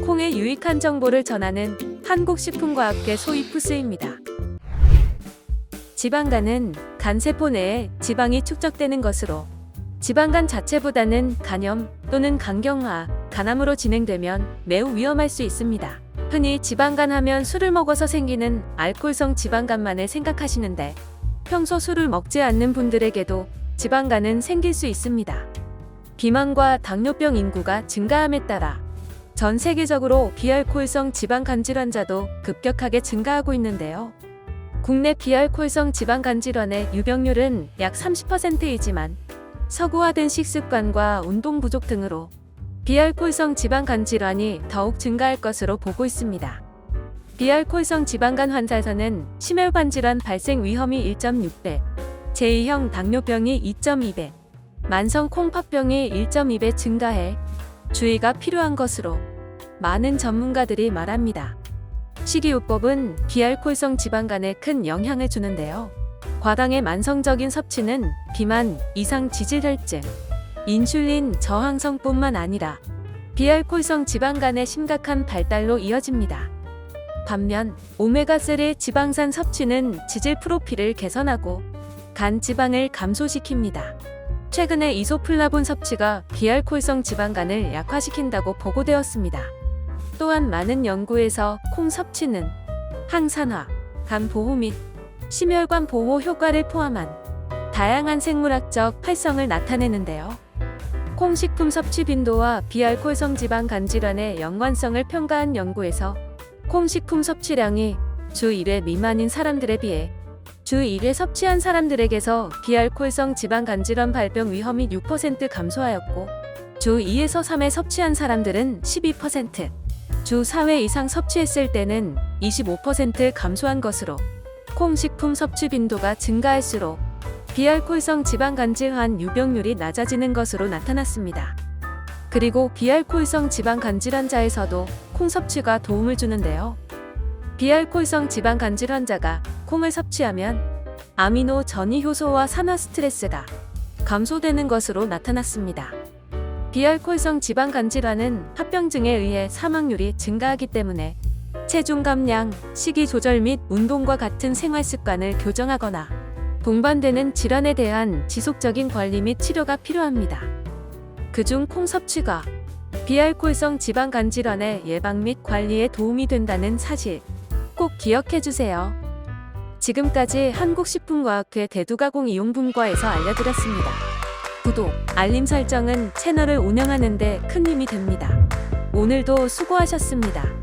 콩의 유익한 정보를 전하는 한국식품과학회 소이푸스입니다. 지방간은 간세포 내에 지방이 축적되는 것으로 지방간 자체보다는 간염 또는 간경화, 간암으로 진행되면 매우 위험할 수 있습니다. 흔히 지방간 하면 술을 먹어서 생기는 알코올성 지방간만을 생각하시는데 평소 술을 먹지 않는 분들에게도 지방간은 생길 수 있습니다. 비만과 당뇨병 인구가 증가함에 따라 전 세계적으로 비알코올성 지방 간 질 환자도 급격하게 증가하고 있는데요. 국내 비알코올성 지방 간 질환의 유병률은 약 30%이지만 서구화된 식습관과 운동 부족 등으로 비알코올성 지방간 질환이 더욱 증가할 것으로 보고 있습니다. 비알코올성 지방간 환자에서는 심혈관 질환 발생 위험이 1.6배, 제2형 당뇨병이 2.2배, 만성 콩팥병이 1.2배 증가해 주의가 필요한 것으로 많은 전문가들이 말합니다. 식이요법은 비알코올성 지방간에 큰 영향을 주는데요. 과당의 만성적인 섭취는 비만, 이상 지질혈증, 인슐린 저항성뿐만 아니라 비알코올성 지방간의 심각한 발달로 이어집니다. 반면 오메가3 지방산 섭취는 지질 프로필을 개선하고 간 지방을 감소시킵니다. 최근에 이소플라본 섭취가 비알코올성 지방간을 약화시킨다고 보고되었습니다. 또한 많은 연구에서 콩 섭취는 항산화, 간 보호 및 심혈관 보호 효과를 포함한 다양한 생물학적 활성을 나타내는데요. 콩 식품 섭취 빈도와 비알코올성 지방 간 질환의 연관성을 평가한 연구에서 콩 식품 섭취량이 주 1회 미만인 사람들에 비해 주 1회 섭취한 사람들에게서 비알코올성 지방 간 질환 발병 위험이 6% 감소하였고 주 2에서 3회 섭취한 사람들은 12%, 주 4회 이상 섭취했을 때는 25% 감소한 것으로 콩 식품 섭취 빈도가 증가할수록 비알코올성 지방 간 질환 유병률이 낮아지는 것으로 나타났습니다. 그리고 비알코올성 지방 간 질환자에서도 콩 섭취가 도움을 주는데요. 비알코올성 지방 간 질환자가 콩을 섭취하면 아미노 전이 효소와 산화 스트레스가 감소되는 것으로 나타났습니다. 비알코올성 지방 간 질환은 합병증에 의해 사망률이 증가하기 때문에 체중 감량, 식이 조절 및 운동과 같은 생활 습관을 교정하거나 동반되는 질환에 대한 지속적인 관리 및 치료가 필요합니다. 그중 콩 섭취가 비알코올성 지방 간 질환의 예방 및 관리에 도움이 된다는 사실 꼭 기억해 주세요. 지금까지 한국식품과학회 대두가공 이용분과에서 알려드렸습니다. 구독, 알림 설정은 채널을 운영하는 데 큰 힘이 됩니다. 오늘도 수고하셨습니다.